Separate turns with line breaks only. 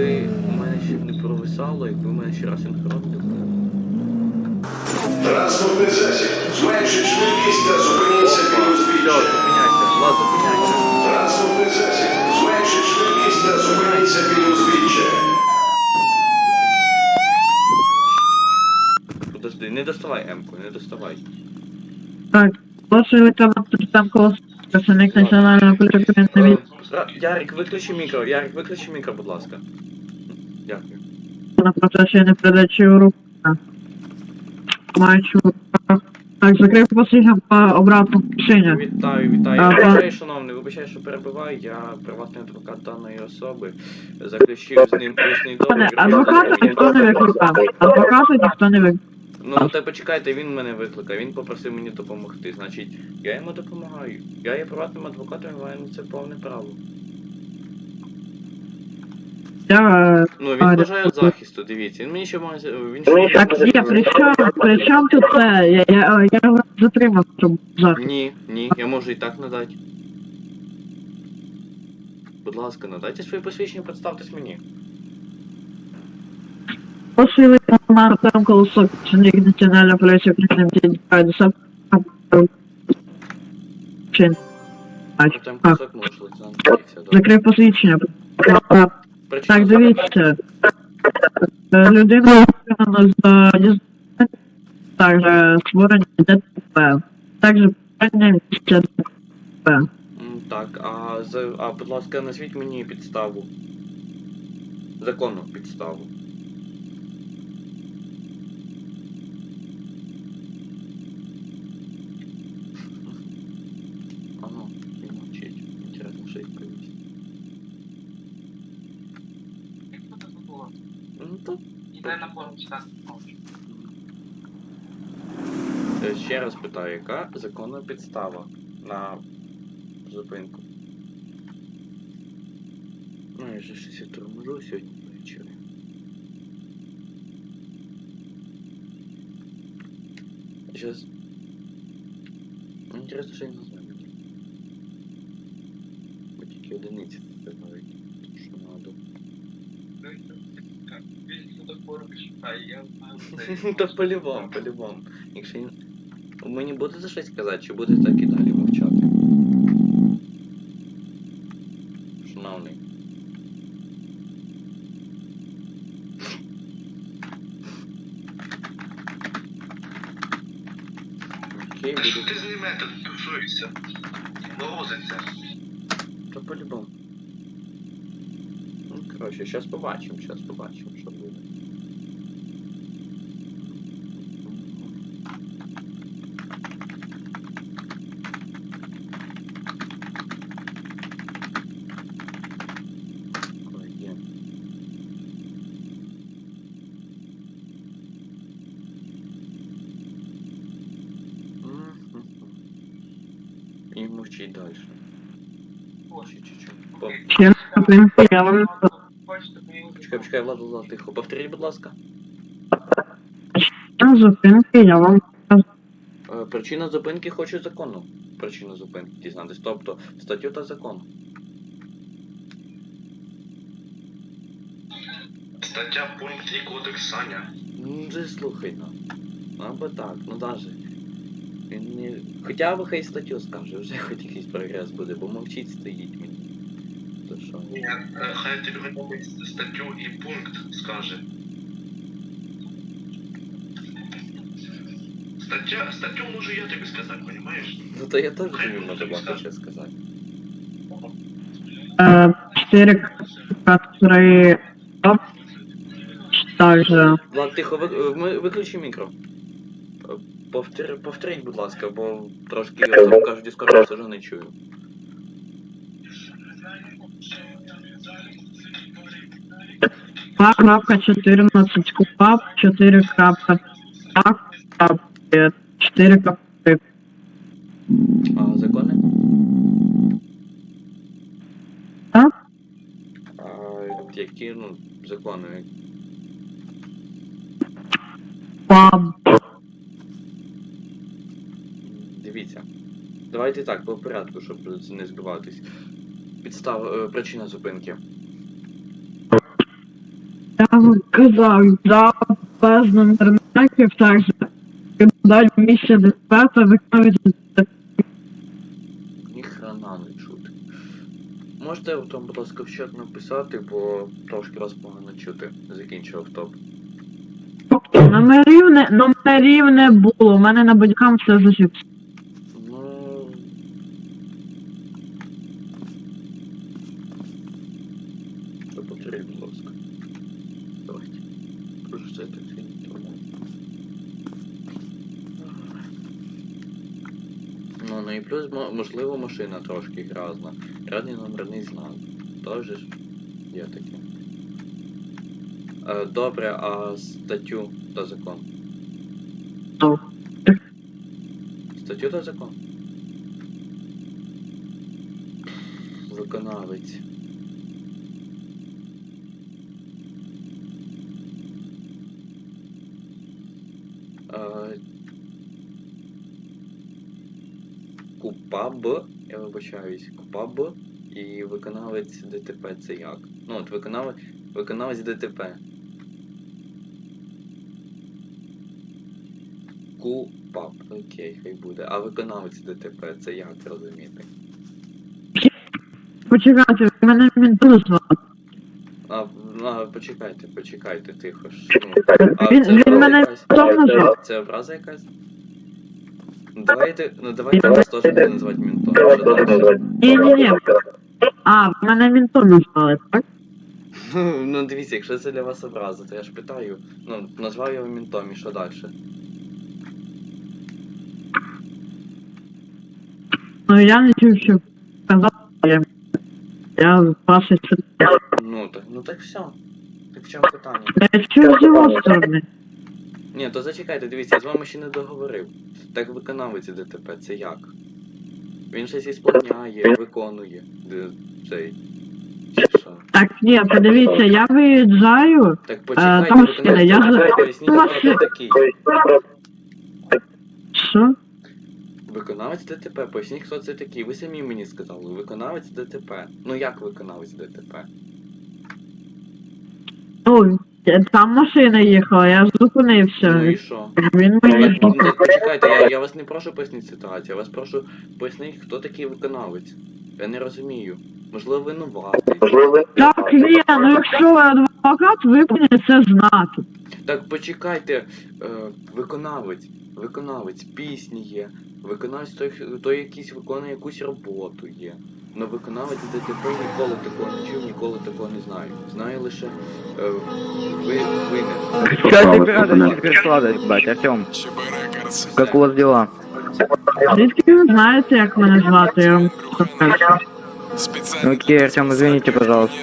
якби у мене ще не провисало, якби у мене ще раз не був.
Транспортний засіб. Зменшить швидкість та зупиніться біля узбіччя.
зупиняйся, Влад, зупиняйся.
Транспортний засіб. Зменшить швидкість та зупиніться біля узбіччя.
Подожди, не доставай М-ку, не доставай.
Так, лучше треба там колос працівник національної від
Ра- Ярик, виключи мікро, Ярик, виключи мікро, будь ласка. Дякую.
на процесі передачі у руку. Маючи в руках. Так, закрив посвідчення по обратному машині.
Вітаю, вітаю.
А,
Вибачаю, шановний, вибачаю, що перебиваю. Я приватний адвокат даної особи. Заключив з ним
Пане,
договір.
адвоката ніхто не викликав. Адвоката ніхто не викликав.
Ну, та почекайте, він мене викликав, він попросив мені допомогти. Значить, я йому допомагаю. Я є приватним адвокатом і маю на це повне право.
Я... е,
Ну, він бажає
дякую.
захисту, дивіться. Він мені ще має. Він ще мені
Так, ні, при чому, при чому тут це? Я, я, я його затримав, щоб захист.
Ні, ні, я можу і так надати. Будь ласка, надайте своє посвідчення, представтесь мені.
Чин. Бач,
Артем
так.
Косак, молодший лейтенант поліції. добре.
Закрив посвідчення. Так, дивіться. Е, Людина виконана за діз- також створення ДТП. Також питання місця ДТП.
Так, а, за, а будь ласка, назвіть мені підставу. Законну підставу. Ага, не мовчить. Інтересно, що відповість. Ну то
на форум читати можеш.
Е, Ще раз питаю, яка законна підстава на зупинку? Ну, я же щось я торможу сьогодні ввечері. Сейчас. Інтересно, що він назве мені. Бо тільки одиниці не знають, що надо.
Він до форум читає, я знаю.
Та по-любому, по-любому. Якщо він... Мені буде за щось казати, чи буде так і далі мовчати? Шановний. Окей,
Та що
буду...
ти з ним метод тусуєшся? Морозиться.
Та по-любому. Коротше, зараз побачимо, зараз побачимо, що буде. І мовчить далі. Чи чуть-чуть.
Я вам
Хочете
Почекай, почекай, Влад, Влад, тихо. Повторіть, будь ласка.
на зупинки, я вам
Е, Причина зупинки хочу законну. Причину зупинки дізнатись. Тобто статтю та закон.
Стаття пункт і кодекс Саня.
Ну, вже слухай, ну. Або так, ну даже. Він не... Хоча б хай статтю скаже, вже хоч якийсь прогрес буде, бо мовчить стоїть мені. То що?
Ні, е, хай тобі хоча б статтю і пункт скаже. Стаття, статтю можу я тобі сказати, розумієш?
Ну то я теж тобі можу багато що сказати.
е, 4 3 оп. Также
Влад, тихо, ви, е, ми- виключи мікро. Е, Повтори, повторіть, будь ласка, бо трошки я там кажу, дискорд все ж не чую.
Крапка 14 КУПАП 4 крапка так, так, 4 крапка
А закони?
А?
А, які, ну, закони?
ПАБ.
Дивіться. Давайте так, по порядку, щоб не збиватись. Підстава, е, причина зупинки.
вам казав, дав без номерників, так же. Далі місце ДТП та виконують
Ні хрена не чути. Можете там, будь ласка, в чат написати, бо трошки вас погано чути. Закінчив автоп.
Номерів не, номерів не було, у мене на бодікам все зафіксовано.
Ну. Що повторюй, будь ласка. Давайте. Прошу це так Ну, ну і плюс, можливо, машина трошки грязна. Грязний номерний знак. Тож ж є таке. Е, добре, а статтю та закон? Статтю та закон? Виконавець. Е, КУПАБ, я вибачаюсь, КУПАБ і виконавець ДТП це як? Ну, от виконавець, виконавець ДТП. КУПАБ, окей, хай буде. А виконавець ДТП це як розуміти?
Почекайте, мене мінту звати.
А, а, почекайте, почекайте, тихо ж. Ну, а
Він,
це
він
образа
мене
якась?
мінтом.
Це образа якась? Ну, Давайте, ну давайте вас теж буде називати ментом. Що далі?
Ні, ні, ні. А, мене мінтом назвали, так?
Ну, ну дивіться, якщо це для вас образа, то я ж питаю. Ну, назвав його ментом і що далі?
Ну я не чув, що я ваші
Ну так, ну так все. Так в чому питання?
Я чув з його сторони.
Ні, то зачекайте, дивіться, я з вами ще не договорив. Так виконавець ДТП, це як? Він щось ісполняє, виконує. Де цей. Чи що?
Так, ні, подивіться, я виїжджаю.
Так почекайте,
там
виконавець
ще, я
ДТП,
ж-
поясніть,
Ну,
хто такий.
Що?
Виконавець ДТП, поясніть, хто це такий. Ви самі мені сказали, виконавець ДТП. Ну як виконавець ДТП?
Ну, там машина їхала, я ж зупинився.
Ну і що?
Він мені
Ну, почекайте, я, я вас не прошу пояснити ситуацію, я вас прошу пояснити, хто такий виконавець. Я не розумію. Можливо, винуватий.
Так, є, ну якщо ви адвокат, ви повинні це знати.
Так почекайте, е, виконавець, виконавець пісні є, виконавець той, той якийсь виконує якусь роботу є. Но виконавець ДТП ніколи такого не чув, ніколи такого не знаю. Знаю лише е, ви
теперь складывать, бать, Артем, как у вас дела?
Звідки ви знаєте, як мене звати? Я вам скажу.
Окей, Артем, извините, пожалуйста.